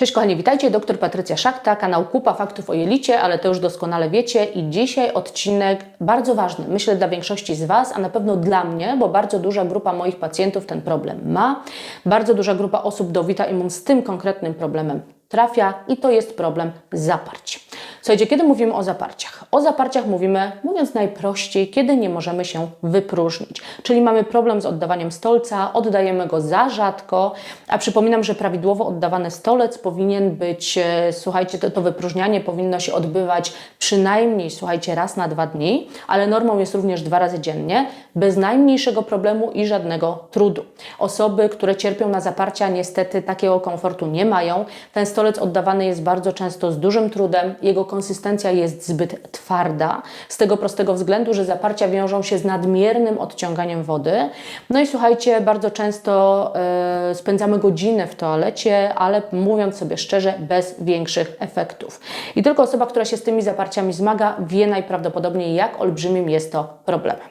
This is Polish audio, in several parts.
Cześć kochani, witajcie, dr Patrycja Szakta, kanał Kupa Faktów o Jelicie, ale to już doskonale wiecie. I dzisiaj odcinek bardzo ważny, myślę dla większości z Was, a na pewno dla mnie, bo bardzo duża grupa moich pacjentów ten problem ma, bardzo duża grupa osób do Vita Immun z tym konkretnym problemem trafia i to jest problem zaparć. Słuchajcie, kiedy mówimy o zaparciach? O zaparciach mówimy, mówiąc najprościej, kiedy nie możemy się wypróżnić. Czyli mamy problem z oddawaniem stolca, oddajemy go za rzadko, a przypominam, że prawidłowo oddawany stolec powinien być, e, słuchajcie, to, to wypróżnianie powinno się odbywać przynajmniej, słuchajcie, raz na dwa dni, ale normą jest również dwa razy dziennie, bez najmniejszego problemu i żadnego trudu. Osoby, które cierpią na zaparcia, niestety takiego komfortu nie mają. Ten stolec oddawany jest bardzo często z dużym trudem, jego konsystencja jest zbyt twarda, z tego prostego względu, że zaparcia wiążą się z nadmiernym odciąganiem wody. No i słuchajcie, bardzo często e, spędzamy godzinę w toalecie, ale mówiąc sobie szczerze, bez większych efektów. I tylko osoba, która się z tymi zaparciami zmaga, wie najprawdopodobniej, jak olbrzymim jest to problemem.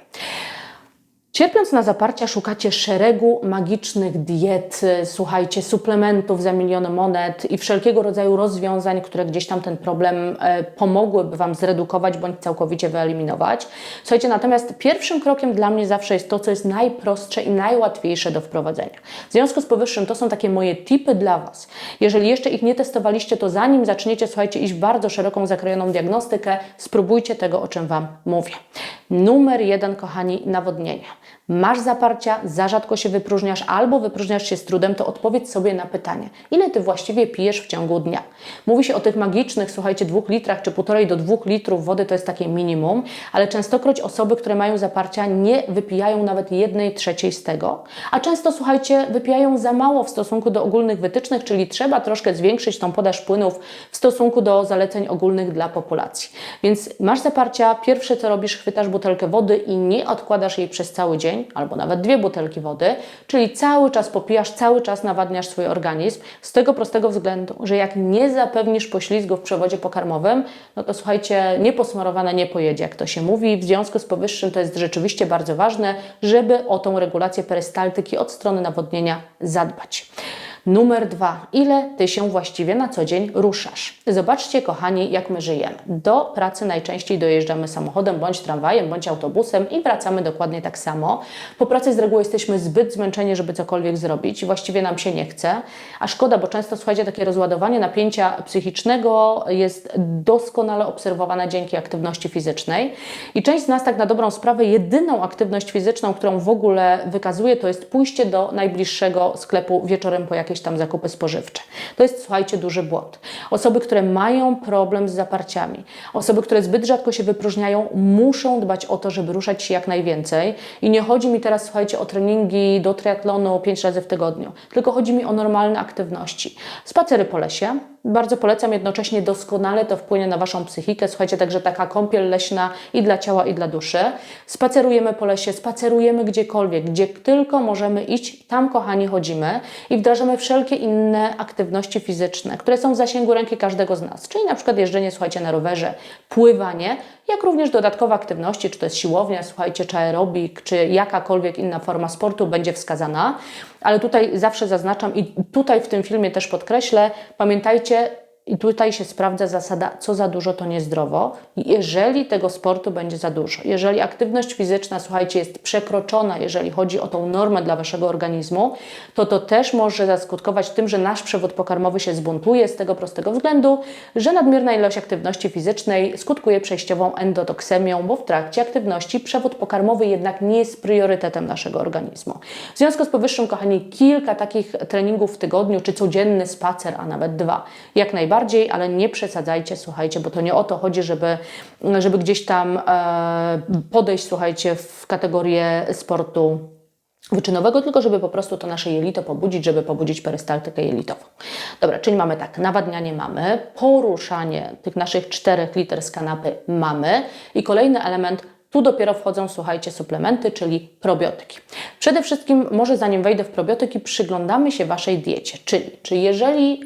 Cierpiąc na zaparcia, szukacie szeregu magicznych diet, y, słuchajcie, suplementów za miliony monet i wszelkiego rodzaju rozwiązań, które gdzieś tam ten problem e, pomogłyby Wam zredukować bądź całkowicie wyeliminować. Słuchajcie, natomiast pierwszym krokiem dla mnie zawsze jest to, co jest najprostsze i najłatwiejsze do wprowadzenia. W związku z powyższym to są takie moje tipy dla Was. Jeżeli jeszcze ich nie testowaliście, to zanim zaczniecie, słuchajcie, iść bardzo szeroką, zakrojoną diagnostykę, spróbujcie tego, o czym Wam mówię. Numer jeden, kochani, nawodnienie. Masz zaparcia, za rzadko się wypróżniasz albo wypróżniasz się z trudem, to odpowiedz sobie na pytanie, ile Ty właściwie pijesz w ciągu dnia. Mówi się o tych magicznych, słuchajcie, dwóch litrach czy półtorej do dwóch litrów wody, to jest takie minimum, ale częstokroć osoby, które mają zaparcia nie wypijają nawet jednej trzeciej z tego, a często, słuchajcie, wypijają za mało w stosunku do ogólnych wytycznych, czyli trzeba troszkę zwiększyć tą podaż płynów w stosunku do zaleceń ogólnych dla populacji. Więc masz zaparcia, pierwsze co robisz, chwytasz butelkę wody i nie odkładasz jej przez cały dzień, albo nawet dwie butelki wody, czyli cały czas popijasz, cały czas nawadniasz swój organizm z tego prostego względu, że jak nie zapewnisz poślizgu w przewodzie pokarmowym, no to słuchajcie, nieposmarowane nie pojedzie, jak to się mówi. W związku z powyższym to jest rzeczywiście bardzo ważne, żeby o tą regulację perystaltyki od strony nawodnienia zadbać. Numer dwa. Ile Ty się właściwie na co dzień ruszasz? Zobaczcie, kochani, jak my żyjemy. Do pracy najczęściej dojeżdżamy samochodem, bądź tramwajem, bądź autobusem i wracamy dokładnie tak samo. Po pracy z reguły jesteśmy zbyt zmęczeni, żeby cokolwiek zrobić właściwie nam się nie chce. A szkoda, bo często, słuchajcie, takie rozładowanie napięcia psychicznego jest doskonale obserwowane dzięki aktywności fizycznej. I część z nas, tak na dobrą sprawę, jedyną aktywność fizyczną, którą w ogóle wykazuje, to jest pójście do najbliższego sklepu wieczorem po jakieś tam zakupy spożywcze. To jest, słuchajcie, duży błąd. Osoby, które mają problem z zaparciami, osoby, które zbyt rzadko się wypróżniają, muszą dbać o to, żeby ruszać się jak najwięcej. I nie chodzi mi teraz, słuchajcie, o treningi do triatlonu 5 razy w tygodniu, tylko chodzi mi o normalne aktywności. Spacery po lesie, bardzo polecam, jednocześnie doskonale to wpłynie na Waszą psychikę. Słuchajcie, także taka kąpiel leśna i dla ciała, i dla duszy. Spacerujemy po lesie, spacerujemy gdziekolwiek, gdzie tylko możemy iść, tam kochani chodzimy i wdrażamy wszelkie inne aktywności fizyczne, które są w zasięgu ręki każdego z nas. Czyli na przykład jeżdżenie, słuchajcie, na rowerze, pływanie, jak również dodatkowe aktywności, czy to jest siłownia, słuchajcie, czy aerobik, czy jakakolwiek inna forma sportu będzie wskazana. Ale tutaj zawsze zaznaczam i tutaj w tym filmie też podkreślę, pamiętajcie, i tutaj się sprawdza zasada, co za dużo, to niezdrowo. Jeżeli tego sportu będzie za dużo, jeżeli aktywność fizyczna, słuchajcie, jest przekroczona, jeżeli chodzi o tą normę dla Waszego organizmu, to to też może zaskutkować tym, że nasz przewód pokarmowy się zbuntuje z tego prostego względu, że nadmierna ilość aktywności fizycznej skutkuje przejściową endotoksemią, bo w trakcie aktywności przewód pokarmowy jednak nie jest priorytetem naszego organizmu. W związku z powyższym, kochani, kilka takich treningów w tygodniu, czy codzienny spacer, a nawet dwa, jak najbardziej bardziej, ale nie przesadzajcie, słuchajcie, bo to nie o to chodzi, żeby, żeby gdzieś tam e, podejść, słuchajcie, w kategorię sportu wyczynowego, tylko żeby po prostu to nasze jelito pobudzić, żeby pobudzić perystaltykę jelitową. Dobra, czyli mamy tak, nawadnianie mamy, poruszanie tych naszych 4 liter z kanapy mamy i kolejny element Tu dopiero wchodzą, słuchajcie, suplementy, czyli probiotyki. Przede wszystkim, może zanim wejdę w probiotyki, przyglądamy się Waszej diecie. Czyli, czy jeżeli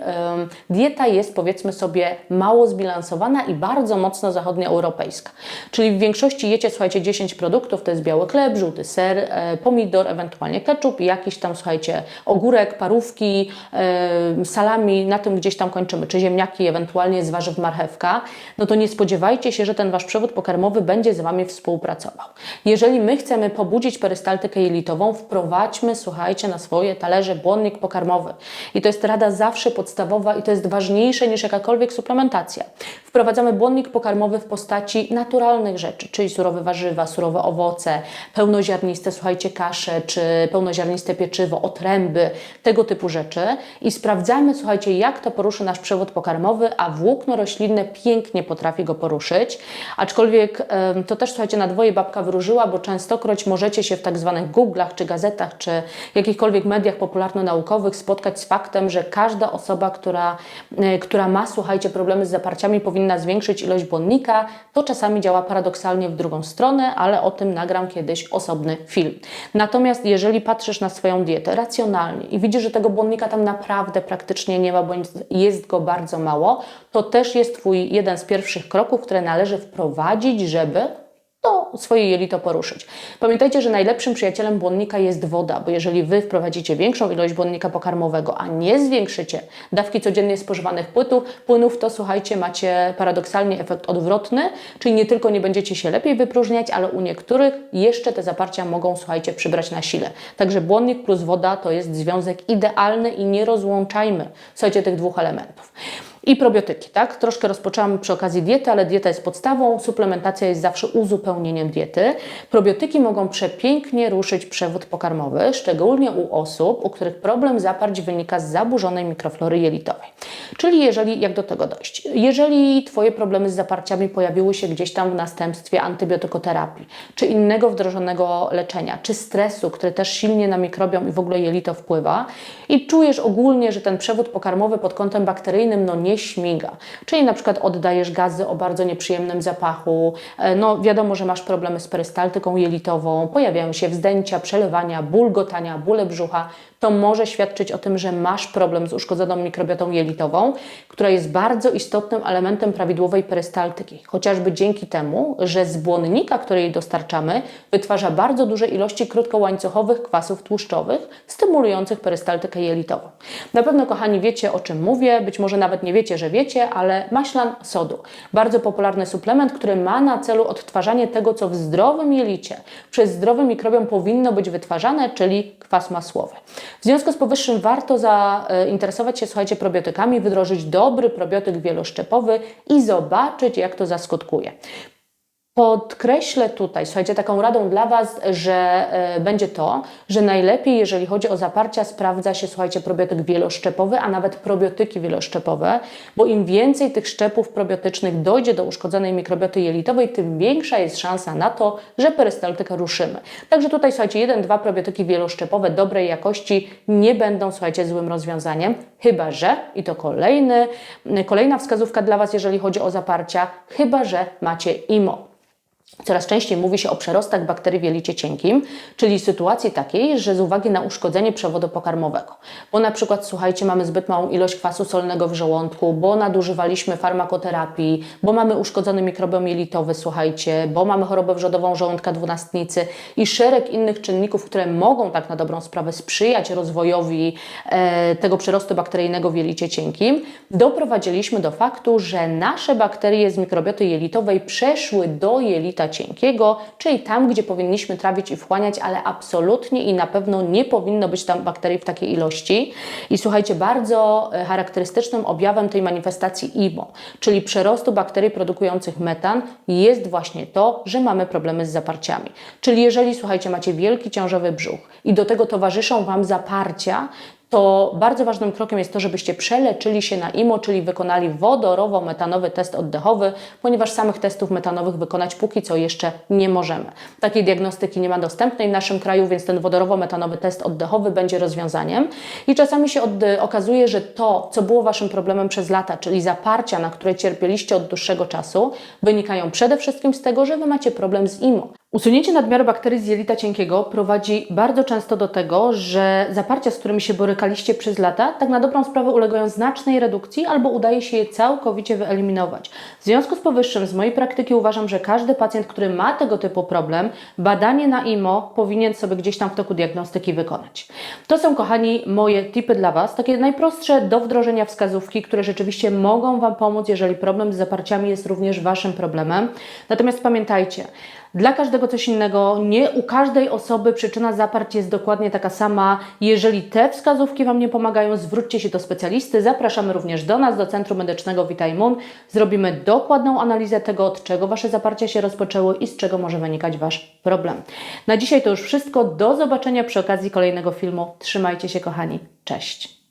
dieta jest, powiedzmy sobie, mało zbilansowana i bardzo mocno zachodnioeuropejska, czyli w większości jecie, słuchajcie, 10 produktów, to jest biały chleb, żółty ser, e, pomidor, ewentualnie ketchup i jakiś tam, słuchajcie, ogórek, parówki, salami, na tym gdzieś tam kończymy, czy ziemniaki, ewentualnie z warzyw marchewka, no to nie spodziewajcie się, że ten Wasz przewód pokarmowy będzie z Wami współpracował. Jeżeli my chcemy pobudzić perystaltykę jelitową, wprowadźmy, słuchajcie, na swoje talerze błonnik pokarmowy. I to jest rada zawsze podstawowa i to jest ważniejsze niż jakakolwiek suplementacja. Wprowadzamy błonnik pokarmowy w postaci naturalnych rzeczy, czyli surowe warzywa, surowe owoce, pełnoziarniste, słuchajcie, kasze, czy pełnoziarniste pieczywo, otręby, tego typu rzeczy i sprawdzamy, słuchajcie, jak to poruszy nasz przewód pokarmowy, a włókno roślinne pięknie potrafi go poruszyć, aczkolwiek to też, słuchajcie, na dwoje babka wróżyła, bo częstokroć możecie się w tak zwanych czy gazetach, czy jakichkolwiek mediach popularno-naukowych spotkać z faktem, że każda osoba, która, e, która ma, słuchajcie, problemy z zaparciami, powinna zwiększyć ilość błonnika. To czasami działa paradoksalnie w drugą stronę, ale o tym nagram kiedyś osobny film. Natomiast jeżeli patrzysz na swoją dietę racjonalnie i widzisz, że tego błonnika tam naprawdę praktycznie nie ma, bądź jest go bardzo mało, to też jest Twój jeden z pierwszych kroków, które należy wprowadzić, żeby to swoje jelito poruszyć. Pamiętajcie, że najlepszym przyjacielem błonnika jest woda, bo jeżeli Wy wprowadzicie większą ilość błonnika pokarmowego, a nie zwiększycie dawki codziennie spożywanych płytów, płynów, to słuchajcie, macie paradoksalnie efekt odwrotny, czyli nie tylko nie będziecie się lepiej wypróżniać, ale u niektórych jeszcze te zaparcia mogą, słuchajcie, przybrać na sile. Także błonnik plus woda to jest związek idealny i nie rozłączajmy, słuchajcie, tych dwóch elementów. I probiotyki, tak? Troszkę rozpoczęłam przy okazji diety, ale dieta jest podstawą, suplementacja jest zawsze uzupełnieniem diety. Probiotyki mogą przepięknie ruszyć przewód pokarmowy, szczególnie u osób, u których problem zaparć wynika z zaburzonej mikroflory jelitowej. Czyli jeżeli, jak do tego dojść? Jeżeli Twoje problemy z zaparciami pojawiły się gdzieś tam w następstwie antybiotykoterapii, czy innego wdrożonego leczenia, czy stresu, który też silnie na mikrobiom i w ogóle jelito wpływa i czujesz ogólnie, że ten przewód pokarmowy pod kątem bakteryjnym no nie śmiga, czyli na przykład oddajesz gazy o bardzo nieprzyjemnym zapachu, e, no wiadomo, że masz problemy z perystaltyką jelitową, pojawiają się wzdęcia, przelewania, bulgotania, bóle brzucha, to może świadczyć o tym, że masz problem z uszkodzoną mikrobiotą jelitową, która jest bardzo istotnym elementem prawidłowej perystaltyki, chociażby dzięki temu, że z błonnika, który jej dostarczamy, wytwarza bardzo duże ilości krótkołańcuchowych kwasów tłuszczowych, stymulujących perystaltykę jelitową. Na pewno, kochani, wiecie o czym mówię, być może nawet nie wiecie, że wiecie, ale maślan sodu, bardzo popularny suplement, który ma na celu odtwarzanie tego, co w zdrowym jelicie przez zdrowy mikrobiom powinno być wytwarzane, czyli kwas masłowy. W związku z powyższym warto zainteresować się, słuchajcie, probiotykami, wdrożyć dobry probiotyk wieloszczepowy i zobaczyć, jak to zaskutkuje. Podkreślę tutaj, słuchajcie, taką radą dla Was, że e, będzie to, że najlepiej, jeżeli chodzi o zaparcia, sprawdza się, słuchajcie, probiotyk wieloszczepowy, a nawet probiotyki wieloszczepowe, bo im więcej tych szczepów probiotycznych dojdzie do uszkodzonej mikrobioty jelitowej, tym większa jest szansa na to, że perystaltykę ruszymy. Także tutaj, słuchajcie, jeden, dwa probiotyki wieloszczepowe dobrej jakości nie będą, słuchajcie, złym rozwiązaniem, chyba że, i to kolejny, kolejna wskazówka dla Was, jeżeli chodzi o zaparcia, chyba że macie IMO. Coraz częściej mówi się o przerostach bakterii w jelicie cienkim, czyli sytuacji takiej, że z uwagi na uszkodzenie przewodu pokarmowego, bo na przykład, słuchajcie, mamy zbyt małą ilość kwasu solnego w żołądku, bo nadużywaliśmy farmakoterapii, bo mamy uszkodzony mikrobiom jelitowy, słuchajcie, bo mamy chorobę wrzodową żołądka dwunastnicy i szereg innych czynników, które mogą tak na dobrą sprawę sprzyjać rozwojowi e, tego przyrostu bakteryjnego w jelicie cienkim, doprowadziliśmy do faktu, że nasze bakterie z mikrobioty jelitowej przeszły do jelita cienkiego, czyli tam, gdzie powinniśmy trawić i wchłaniać, ale absolutnie i na pewno nie powinno być tam bakterii w takiej ilości. I słuchajcie, bardzo e, charakterystycznym objawem tej manifestacji IMO, czyli przerostu bakterii produkujących metan, jest właśnie to, że mamy problemy z zaparciami. Czyli jeżeli, słuchajcie, macie wielki ciążowy brzuch i do tego towarzyszą Wam zaparcia, to bardzo ważnym krokiem jest to, żebyście przeleczyli się na IMO, czyli wykonali wodorowo-metanowy test oddechowy, ponieważ samych testów metanowych wykonać póki co jeszcze nie możemy. Takiej diagnostyki nie ma dostępnej w naszym kraju, więc ten wodorowo-metanowy test oddechowy będzie rozwiązaniem. I czasami się okazuje, że to, co było Waszym problemem przez lata, czyli zaparcia, na które cierpieliście od dłuższego czasu, wynikają przede wszystkim z tego, że Wy macie problem z IMO. Usunięcie nadmiaru bakterii z jelita cienkiego prowadzi bardzo często do tego, że zaparcia, z którymi się borykaliście przez lata, tak na dobrą sprawę ulegają znacznej redukcji albo udaje się je całkowicie wyeliminować. W związku z powyższym, z mojej praktyki uważam, że każdy pacjent, który ma tego typu problem, badanie na IMO powinien sobie gdzieś tam w toku diagnostyki wykonać. To są, kochani, moje tipy dla Was, takie najprostsze do wdrożenia wskazówki, które rzeczywiście mogą Wam pomóc, jeżeli problem z zaparciami jest również Waszym problemem. Natomiast pamiętajcie, dla każdego coś innego, nie u każdej osoby przyczyna zaparć jest dokładnie taka sama. Jeżeli te wskazówki Wam nie pomagają, zwróćcie się do specjalisty. Zapraszamy również do nas, do Centrum Medycznego Witajmun. Zrobimy dokładną analizę tego, od czego Wasze zaparcia się rozpoczęły i z czego może wynikać Wasz problem. Na dzisiaj to już wszystko. Do zobaczenia przy okazji kolejnego filmu. Trzymajcie się, kochani. Cześć.